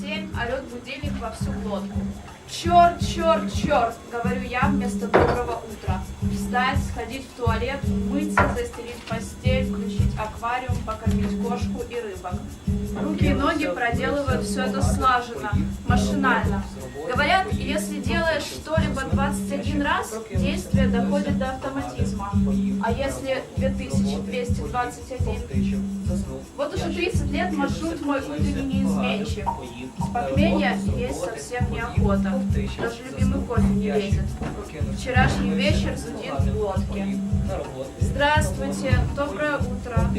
Семь орет будильник во всю глотку. Черт, черт, черт, говорю я вместо доброго утра. Встать, сходить в туалет, умыться, застелить постель, включить аквариум, покормить кошку и рыбок. Руки и ноги проделывают все это слаженно, машинально. Говорят, если делаешь что-либо 21 раз, действие доходит до автоматизма. А если 2221? Вот уже 30 лет маршрут мой утренний неизменчив. С похмелья есть совсем неохота. Даже любимый кофе не лезет. Вчерашний вечер зудит в глотке. Здравствуйте, доброе утро.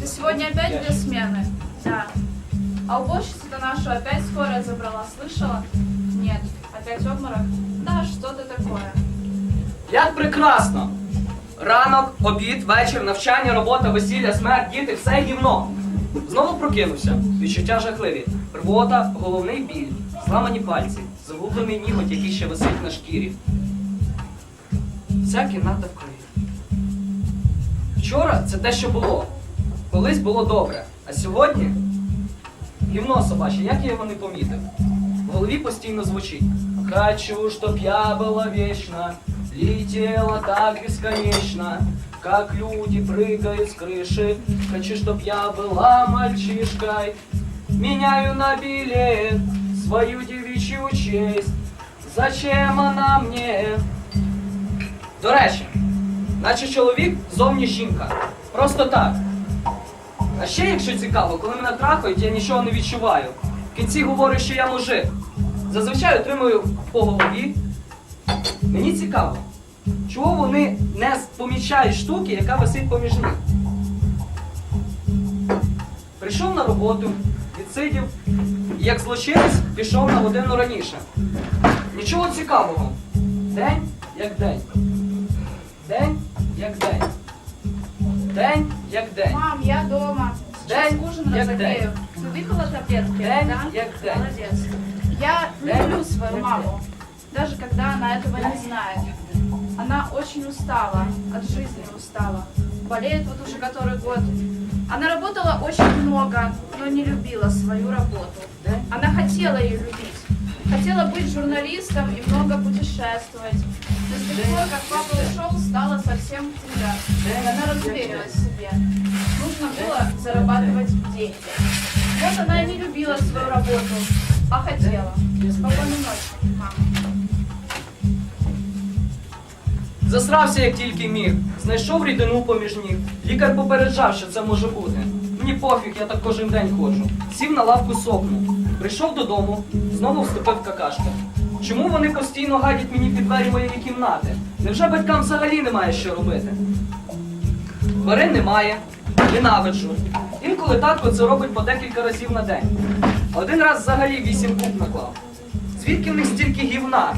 Ты сегодня опять две смены? Да. А уборщицу-то нашу опять скорая забрала, слышала? Нет. Опять обморок? Да, что-то такое. Як прекрасно! Ранок, обід, вечір, навчання, робота, весілля, смерть, діти, все гівно. Знову прокинувся. Відчуття жахливі. Рвота, головний біль, зламані пальці, загублений ніготь, який ще висить на шкірі. Вся кімната в крові. Вчора це те, що було. Колись було добре. А сьогодні гівно собаче, як я його не помітив. В голові постійно звучить. Хочу, чтоб я была вечно, летела так бесконечно, как люди прыгают с крыши. Хочу, чтоб я была мальчишкой, меняю на билет свою девичью честь. Зачем она мне? До речі, наче чоловік зовні жінка. Просто так. А ще, якщо цікаво, коли мене трахають, я нічого не відчуваю. В кінці говорю, що я мужик. Зазвичай отримую по голові. Мені цікаво, чого вони не помічають штуки, яка висить поміж них. Прийшов на роботу, відсидів, і як злочинець пішов на годину раніше. Нічого цікавого. День як день. День як день. День як день. Мам, я дома. Сейчас День, ужин як день. Ты выпила таблетки? День, да? як день. Молодец. Я люблю свою маму, даже когда она этого не знает. Она очень устала, от жизни устала. Болеет вот уже который год. Она работала очень много, но не любила свою работу. Она хотела ее любить. Хотела быть журналистом и много путешествовать. Но с тех пор, как папа ушел, стало совсем худо. Она разуверилась в себе. Нужно было зарабатывать деньги. Вот она и не любила свою работу, а хотела. Спокойной ночи, мама. Засрався як тільки міг, знайшов рідину поміж ніг. Лікар попереджав, що це може бути. Мені пофіг, я так кожен день ходжу. Сів на лавку сопну. Прийшов додому, знову вступив какашка. Чому вони постійно гадять мені під двері моєї кімнати? Невже батькам взагалі немає що робити? Тварин немає, ненавиджу. Інколи татко це робить по декілька разів на день. Один раз взагалі вісім куб наклав. Звідки в них стільки гівна?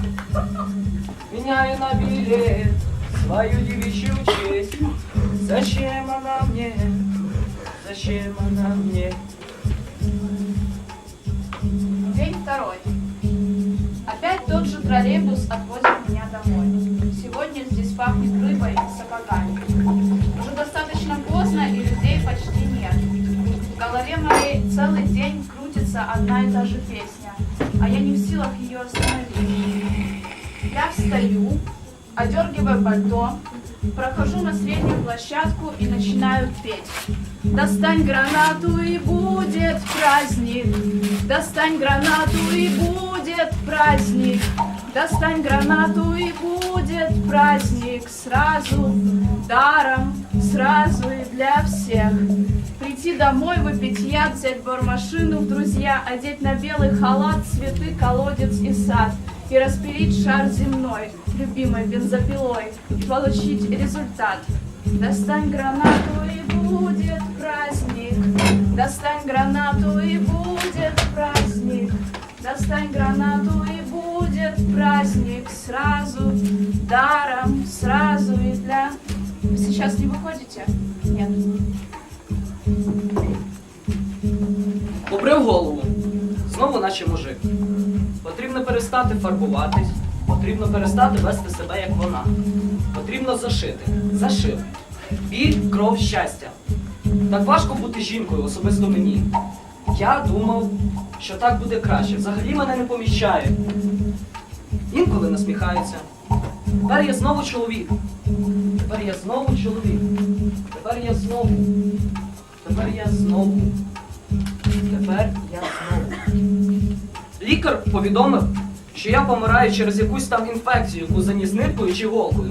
Меняю на билет свою девичью честь. Зачем она мне? Зачем она мне? День второй. Опять тот же троллейбус отвозит меня домой. Сегодня здесь пахнет рыбой и сапогами. Уже достаточно поздно и людей почти нет. В голове моей целый день крутится одна и та же песня, встаю, одергиваю пальто, прохожу на среднюю площадку и начинаю петь. Достань гранату и будет праздник. Достань гранату и будет праздник. Достань гранату и будет праздник. Сразу, даром, сразу и для всех. Прийти домой, выпить яд, взять бормашину в друзья, одеть на белый халат, цветы, колодец и сад. И распилить шар земной, любимой бензопилой, и получить результат. Достань гранату и будет праздник. Достань гранату и будет праздник. Достань гранату и будет праздник сразу, даром, сразу и для... Сейчас не выходите? Нет. Побрив голову. Знову наче мужик. Потрібно перестати фарбуватись. Потрібно перестати вести себе як вона. Потрібно зашити. Зашив. Біль, кров, щастя. Так важко бути жінкою, особисто мені. Я думав, що так буде краще. Взагалі мене не поміщає. Інколи насміхається. Тепер я знову чоловік. Тепер я знову чоловік. Тепер я знову. Тепер я знову. Тепер я знову. Лікар повідомив, що я помираю через якусь там інфекцію, яку заніс ниткою чи голкою.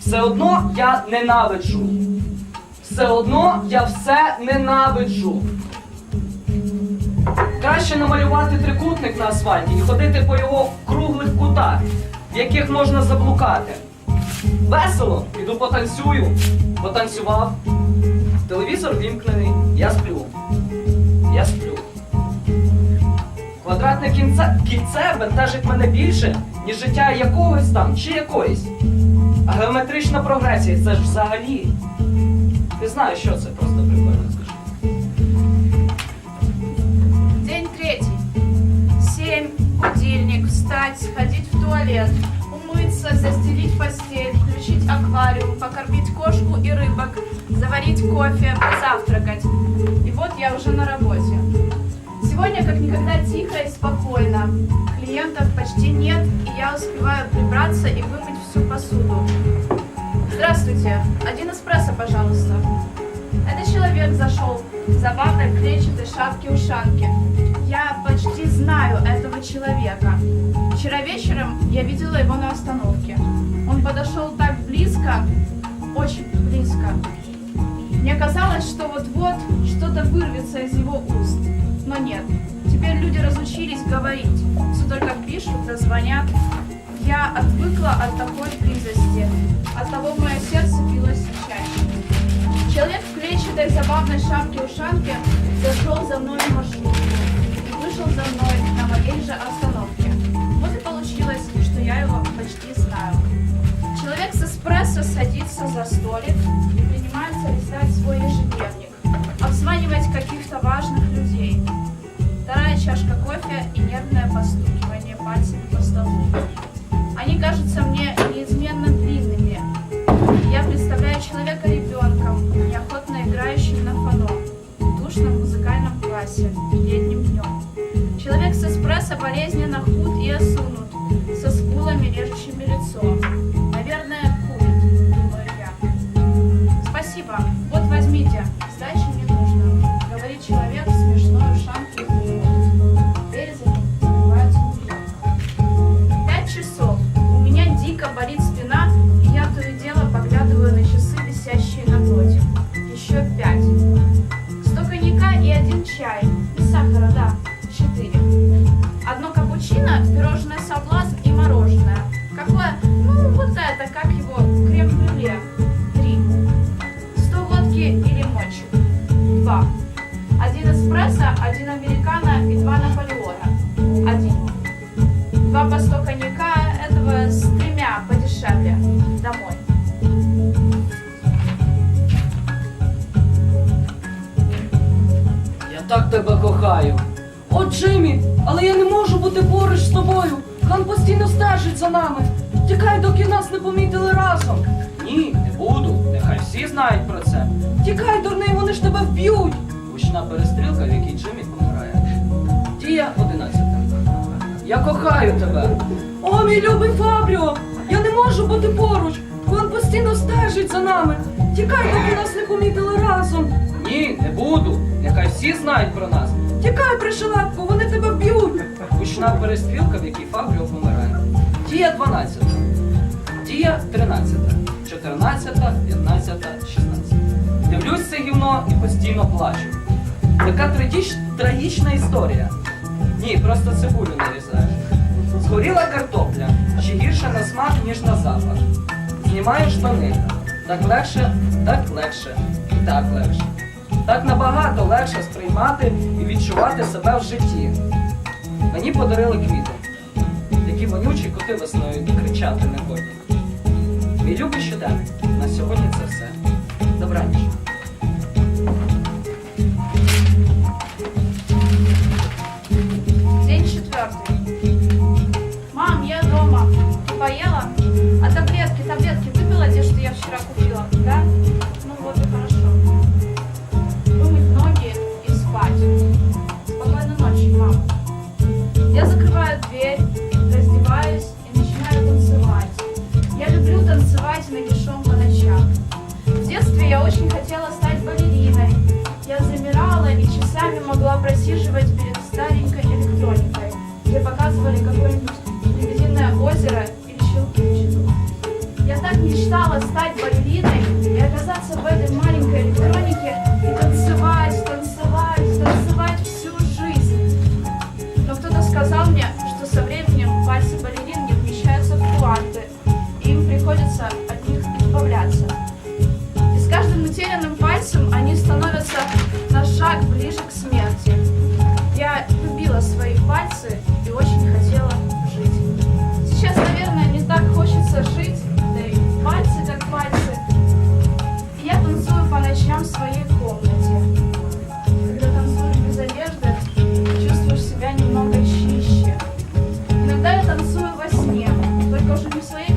Все одно я ненавиджу. Все одно я все ненавиджу. Краще намалювати трикутник на асфальті і ходити по його круглих кутах, в яких можна заблукати. Весело, піду потанцюю. Потанцював. Телевізор вімкнений, я сплю. Я сплю. Квадратне кінце, кільце бентежить мене більше, ніж життя якогось там чи якоїсь. А геометрична прогресія це ж взагалі. Ти знаєш, що це просто прикольно, скажи. День третий. Семь, будильник, встать, сходить в туалет, умыться, застелить постель, включить аквариум, покормить кошку и рыбок, заварить кофе, позавтракать. И вот я уже на работе. Сегодня как никогда тихо и спокойно. Клиентов почти нет, и я успеваю прибраться и вымыть всю посуду. Здравствуйте. Один эспрессо, пожалуйста. Этот человек зашел в забавной клетчатой шапке-ушанке. Я почти знаю этого человека. Вчера вечером я видела его на остановке. Он подошел так близко, очень близко. Мне казалось, что вот-вот что-то вырвется из его нет. Теперь люди разучились говорить. Все только пишут, да звонят. Я отвыкла от такой близости. От того мое сердце билось чаще. Человек в клетчатой забавной шапке-ушанке зашел за мной в маршрутку и вышел за мной на моей же остановке. Вот и получилось, что я его почти знаю. Человек с эспрессо садится за столик и принимается листать свой ежедневник, обзванивать каких-то важных людей. Вторая чашка кофе и нервное постукивание пальцами по столу. Они кажутся мне неизменно длинными. Я представляю человека ребенком, неохотно играющим на фано, в душном музыкальном классе, летним днем. Человек с эспрессо болезненно Tchau. Тебе. О, Джиммі, але я не можу бути поруч з тобою. Хан постійно стежить за нами. Тікай, доки нас не помітили разом. Ні, не буду. Нехай всі знають про це. Тікай, дурний, вони ж тебе вб'ють. Гучна перестрілка, в якій Джиммі помирає. Дія 11. Я кохаю тебе. О, мій любий Фабріо! Я не можу бути поруч. Хан постійно стежить за нами. Тікай, доки нас не помітили разом. Ні, не буду. Нехай всі знають про нас. Тікай, пришелепку, вони тебе б'ють. Гучна перестрілка, в якій Фабріо помирає. Дія 12. Дія 13. 14, 15, 16. Дивлюсь це гівно і постійно плачу. Така трагіч... трагічна історія. Ні, просто цибулю нарізаєш. Згоріла картопля, ще гірше на смак, ніж на запах. Знімаю штани. Так легше, так легше, і так легше. Так набагато легше сприймати відчувати себе в житті. Мені подарили квіти. які вонючі коти весною кричати не годні. Мій любий щоденник. На сьогодні це все. Добраніч. construção é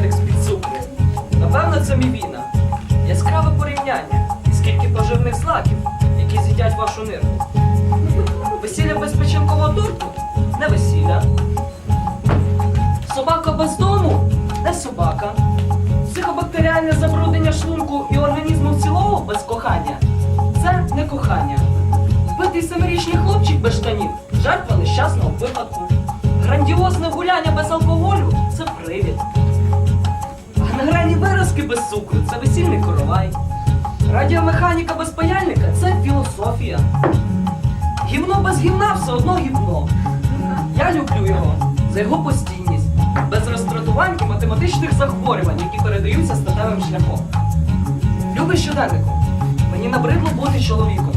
пакетик з-під. Напевно, це мівіна. Яскраве порівняння. І скільки поживних знаків, які з'їдять вашу нирку. Весілля без печінкового торту не весілля. Собака без дому не собака. Психобактеріальне забруднення шлунку і організму в цілому без кохання це не кохання. Вбитий семирічний хлопчик без штанів жертва нещасного випадку. Грандіозне гуляння без алкоголю це привід. А нагрені виразки без цукру це весільний коровай. Радіомеханіка без паяльника це філософія. Гімно без гімна все одно гімно. Я люблю його за його постійність, без роздратувань і математичних захворювань, які передаються статевим шляхом. Любий щоденнику, мені набридло бути чоловіком.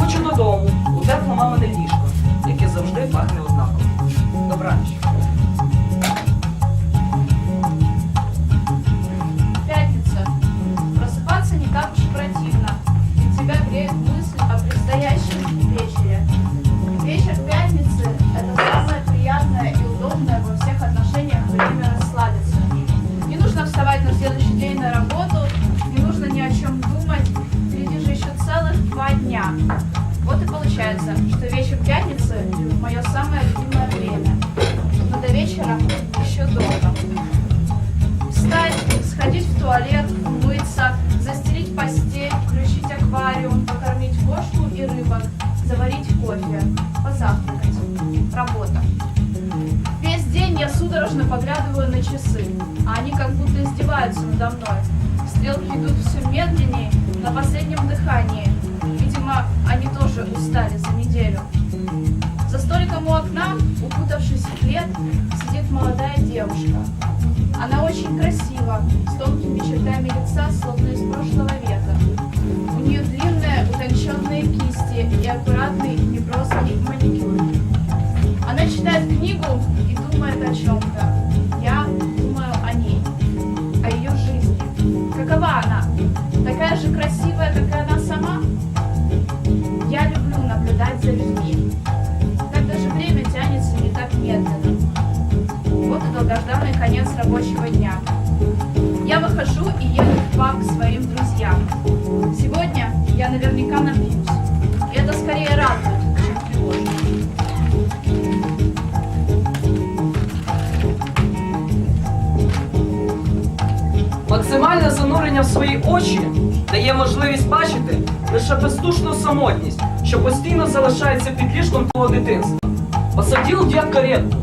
Хочу додому, у тепле мамине ліжко, яке завжди пахне однаково. Добраніч. Вставать на следующий день на работу, не нужно ни о чем думать. Впереди же еще целых два дня. Вот и получается, что вечер пятницы – мое самое любимое время. Но до вечера еще долго встать, сходить в туалет, поглядываю на часы, а они как будто издеваются надо мной. Стрелки идут все медленнее, на последнем дыхании. Видимо, они тоже устали за неделю. За столиком у окна, укутавшись в плед, сидит молодая девушка. Она очень красива, с тонкими чертами лица, словно дає можливість бачити лише бездушну самотність, що постійно залишається під ліжком твого дитинства. Посадил дід каретку.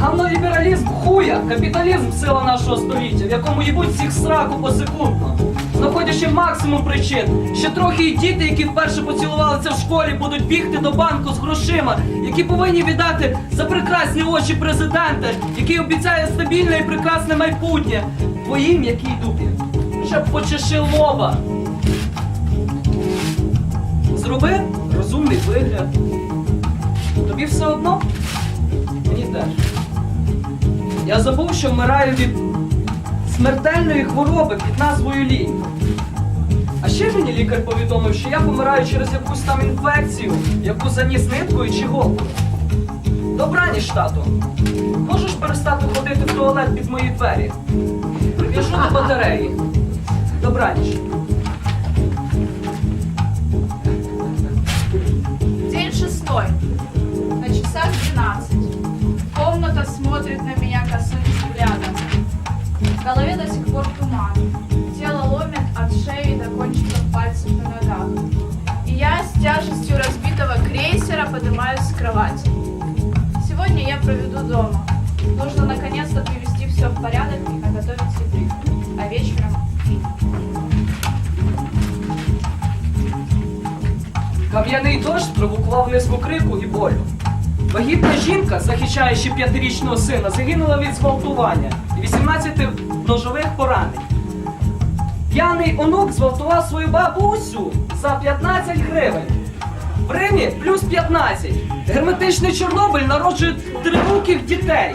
Ганно-лібералізм хуя, капіталізм сила нашого століття, в якому їбуть всіх сраку посекундно. Знаходячи максимум причин, ще трохи і діти, які вперше поцілувалися в школі, будуть бігти до банку з грошима, які повинні віддати за прекрасні очі президента, який обіцяє стабільне і прекрасне майбутнє. Твоїй м'якій дупі. Щоб почеши лоба. Зроби розумний вигляд. Тобі все одно? Мені теж. Я забув, що вмираю від смертельної хвороби під назвою лінь. А ще мені лікар повідомив, що я помираю через якусь там інфекцію, яку заніс ниткою чи голкою. Добраніч, тату. Можеш перестати ходити в туалет під мої двері? Прив'яжу до батареї. Добраніч. День шестой. На часах 12. Комната смотрит на меня косым взглядом. В голове до сих пор туман. Тело ломит от шеи до кончиков пальцев на ногах. И я с тяжестью разбитого крейсера поднимаюсь с кровати. Сегодня я проведу дома. Нужно наконец-то привести все в порядок и наготовить еды. А вечером. Кам'яний дощ спровокував низку крику і болю. Вагітна жінка, захищаючи п'ятирічного сина, загинула від зґвалтування і 18 ножових поранень. П'яний онук зґвалтував свою бабусю за 15 гривень. В Римі плюс 15. Герметичний Чорнобиль народжує тривуких дітей.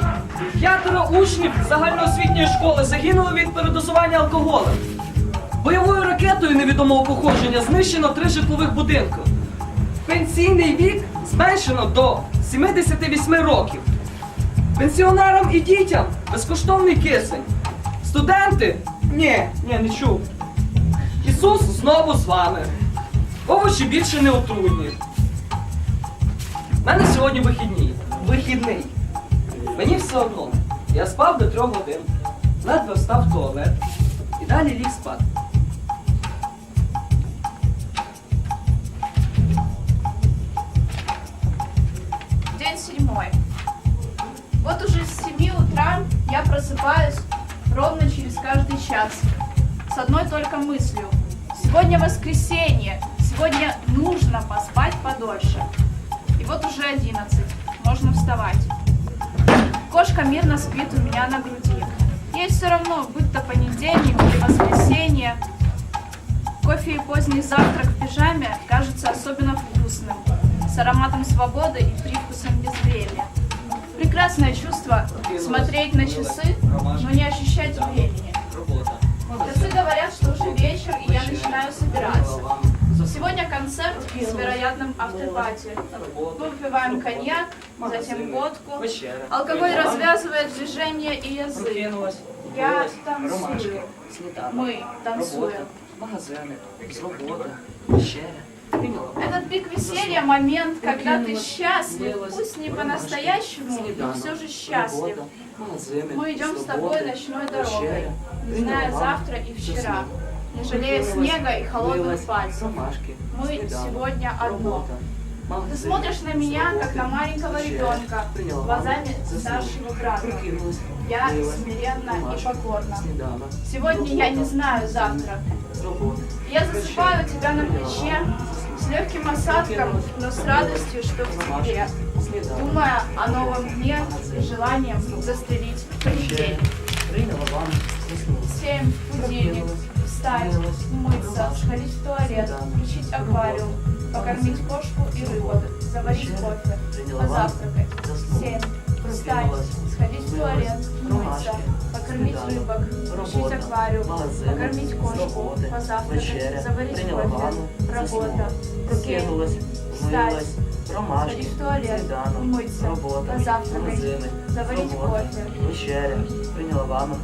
П'ятеро учнів загальноосвітньої школи загинули від передозування алкоголем. Бойовою ракетою невідомого походження знищено три житлових будинки. Пенсійний вік зменшено до 78 років. Пенсіонерам і дітям безкоштовний кисень. Студенти? Ні, ні, не чув. Ісус знову з вами. Овочі більше не отруйні. У мене сьогодні вихідні. Вихідний. Мені все одно. Я спав до трьох годин. Ледве встав в туалет. І далі ліг спати. День седьмой. Вот уже с 7 утра я просыпаюсь ровно через каждый час. С одной только мыслью. Сегодня воскресенье. Сегодня нужно поспать подольше. И вот уже 11. Можно вставать. Кошка мирно спит у меня на груди. Ей все равно, будь то понедельник или воскресенье. Кофе и поздний завтрак в пижаме кажется особенно вкусным, с ароматом свободы и привкусом безвремя. Прекрасное чувство смотреть на часы, но не ощущать времени. Часы говорят, что уже вечер, и я начинаю собираться. Сегодня концерт с вероятным автопати. Мы выпиваем коньяк, затем водку. Алкоголь развязывает движение и язык. Я сніданок, Мы танцуем. Этот пик веселья, момент, когда ты счастлив, пусть не по-настоящему, но все же счастлив. Мы идем с тобой ночной дорогой, не зная завтра и вчера. Не жалея снега и холодных пальцев. Мы сегодня одно. Ты смотришь на меня, как на маленького ребенка, глазами старшего брата. Я милась, смиренна и покорна. Сегодня я не знаю завтра. Я засыпаю тебя на плече, с легким осадком, но с радостью, что в тебе. думая о новом дне и желанием застрелить заснула. Семь, будильник, встать, умыться, сходить в туалет, включить аквариум, покормить кошку и рыбок, заварить кофе, позавтракать. Семь, встать, сходить в туалет, умыться, покормить рыбок, включить аквариум, покормить кошку, позавтракать, заварить кофе, работа, Прокинулась, встать, сходить в туалет, умыться, позавтракать, заварить кофе. вечеря, прийняла ванну,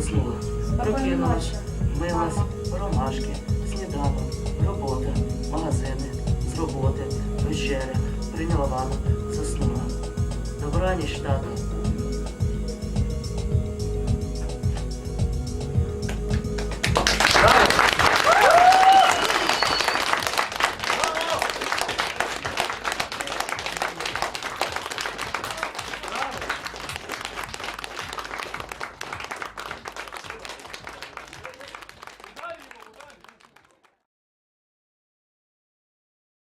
заснула. Прокинулась, милась, ромашки, сніданок, робота, магазини, з роботи, вечеря, прийняла ванну, заснула. Добраніч, тато,